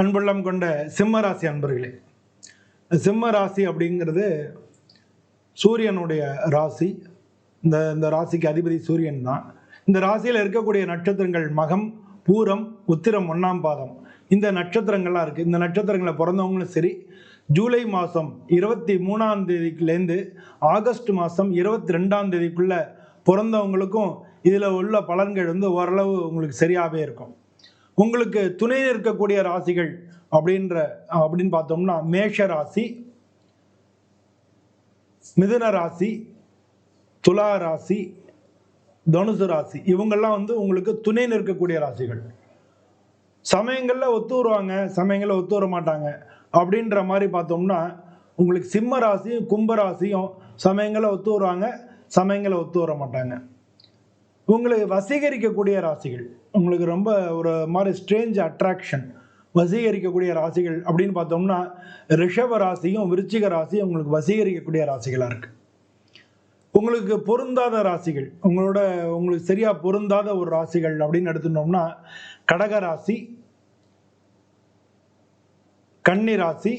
அன்புள்ளம் கொண்ட சிம்ம ராசி அன்பர்களே சிம்ம ராசி அப்படிங்கிறது சூரியனுடைய ராசி. இந்த இந்த ராசிக்கு அதிபதி சூரியன் தான். இந்த ராசியில் இருக்கக்கூடிய நட்சத்திரங்கள் மகம் பூரம் உத்திரம் ஒன்றாம் பாதம். இந்த நட்சத்திரங்கள்லாம் இருக்குது இந்த நட்சத்திரங்களை பிறந்தவங்களும் சரி ஜூலை மாதம் இருபத்தி மூணாம் தேதிக்குலேருந்து ஆகஸ்ட் மாதம் இருபத்தி ரெண்டாம் தேதிக்குள்ளே பிறந்தவங்களுக்கும் இதில் உள்ள பலன்கள் வந்து ஓரளவு உங்களுக்கு சரியாகவே இருக்கும். உங்களுக்கு துணை இருக்கக்கூடிய ராசிகள் அப்படின்ற அப்படின்னு பார்த்தோம்னா மேஷ ராசி மிதுன ராசி துலா ராசி தனுசு ராசி. இவங்கெல்லாம் வந்து உங்களுக்கு துணை நிற்கக்கூடிய ராசிகள். சமயங்களில் ஒத்து வருவாங்க சமயங்களில் ஒத்து வர மாட்டாங்க. அப்படின்ற மாதிரி பார்த்தோம்னா உங்களுக்கு சிம்ம ராசியும் கும்ப ராசியும் சமயங்களில் ஒத்து வருவாங்க சமயங்களில் ஒத்து வர மாட்டாங்க. உங்களை வசீகரிக்கக்கூடிய ராசிகள். உங்களுக்கு ரொம்ப ஒரு மாதிரி ஸ்ட்ரேஞ்ச் அட்ராக்ஷன் வசீகரிக்கக்கூடிய ராசிகள் அப்படின்னு பார்த்தோம்னா ரிஷப ராசியும் விருச்சிக ராசியும் உங்களுக்கு வசீகரிக்கக்கூடிய ராசிகளாக இருக்குது உங்களுக்கு பொருந்தாத ராசிகள் உங்களோட உங்களுக்கு சரியாக பொருந்தாத ஒரு ராசிகள் அப்படின்னு எடுத்துட்டோம்னா கடக ராசி கன்னி ராசி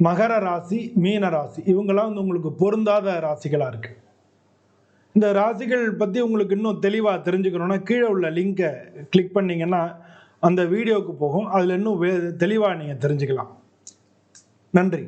மகர ராசி மீன ராசி இவங்கெல்லாம் வந்து உங்களுக்கு பொருந்தாத ராசிகளாக இருக்குது இந்த ராசிகள் பற்றி உங்களுக்கு இன்னும் தெளிவாக தெரிஞ்சுக்கணுன்னா கீழே உள்ள லிங்கை கிளிக் பண்ணீங்கன்னா அந்த வீடியோவுக்கு போகும். அதில் இன்னும் வே தெளிவாக நீங்கள் தெரிஞ்சுக்கலாம். நன்றி.